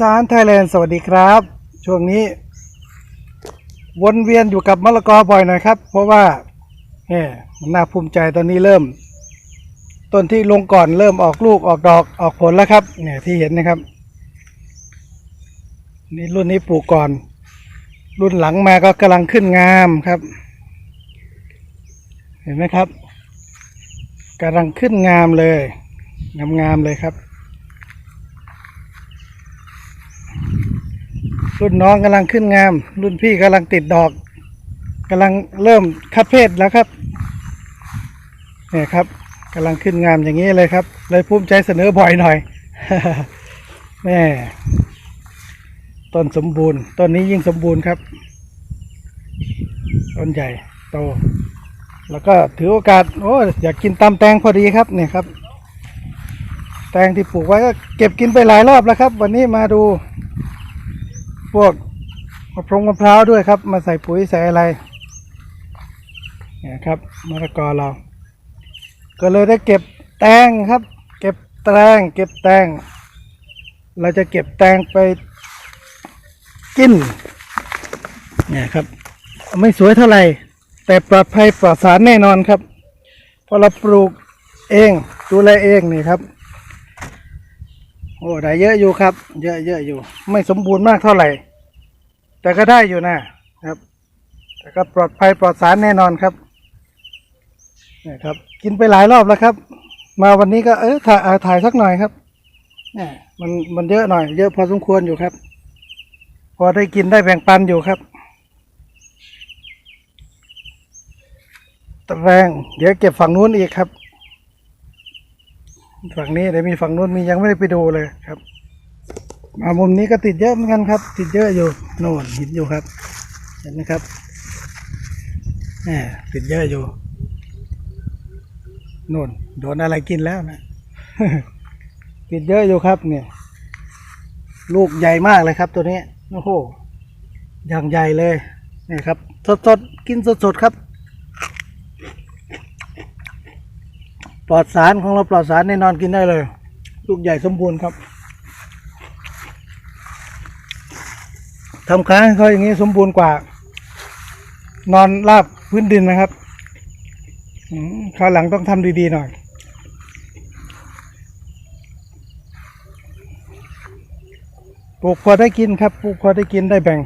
สานไทยแลนด์สวัสดีครับ ช่วงนี้ วนเวียนอยู่กับมะละกอบ่อยหน่อยครับ เพราะว่าเนี่ยมันน่าภูมิใจตอนนี้เริ่ม ต้นที่ลงก่อนเริ่มออกลูกออกดอกออกผลแล้วครับ เนี่ยที่เห็นนะครับ นี่รุ่นนี้ปลูกก่อน รุ่นหลังมาก็กำลังขึ้นงามครับ เห็นไหมครับกำลังขึ้นงามเลย งามๆเลยครับ รุ่นน้องกำลังขึ้นงาม รุ่นพี่กำลังติดดอกกำลังเริ่มคัดเพศแล้วครับเนี่ยครับกำลังขึ้นงามอย่างนี้เลยครับ เลยภูมิใจเสนอบ่อยหน่อยแม่ต้นสมบูรณ์ต้นนี้ยิ่งสมบูรณ์ครับ ต้นใหญ่โต แล้วก็ถือโอกาสโอ้อยากกินตำแตงพอดีครับเนี่ยครับ แตงที่ปลูกไว้ก็เก็บกินไปหลายรอบแล้วครับ วันนี้มาดู พวกมะพร้าวมะพร้าวด้วยครับ มาใส่ปุ๋ยใส่อะไรเนี่ยครับมะละกอเรา ก็เลยได้เก็บแตงครับ เก็บแตงเก็บแตงเราจะเก็บแตงไปกินเนี่ยครับ ไม่สวยเท่าไหร่ แต่ปลอดภัยปลอดสารแน่นอนครับพราะเราปลูกเองดูแลเองนี่ครับ โอ้ได้เยอะอยู่ครับ เยอะเยอะอยู่ ไม่สมบูรณ์มากเท่าไหร่ แต่ก็ได้อยู่นะครับ แต่ก็ปลอดภัยปลอดสารแน่นอนครับนี่ครับ กินไปหลายรอบแล้วครับ มาวันนี้ก็เออถ่ายถ่ายสักหน่อยครับนี่มันมันเยอะหน่อย เยอะพอสมควรอยู่ครับ พอได้กินได้แบ่งปันอยู่ครับตะแรงเดี๋ยวเก็บฝั่งนู้นอีกครับ ฝั่งนี้เดี๋ยวมีฝั่งนู้นมียังไม่ได้ไปดูเลยครับ มามุมนี้ก็ติดเยอะเหมือนกันครับ ติดเยอะอยู่โน่นห็นอยู่ครับ เห็นไหมครับแหมติดเยอะอยู่โน่นโดนอะไรกินแล้วนะติดเยอะอยู่ครับ เนี่ย ลูกใหญ่มากเลยครับ ตัวนี้โอ้โหอย่างใหญ่เลยนี่ครับ สดๆกินสดๆครับ ปลอดสารของเราปลอดสารแน่นอนกินได้เลย ลูกใหญ่สมบูรณ์ครับทำค้างเขาอย่างนี้สมบูรณ์กว่า นอนราบพื้นดินนะครับอืมคราวหลังต้องทำดีๆหน่อย ปลูกพอได้กินครับ ปลูกพอได้กินได้แบ่ง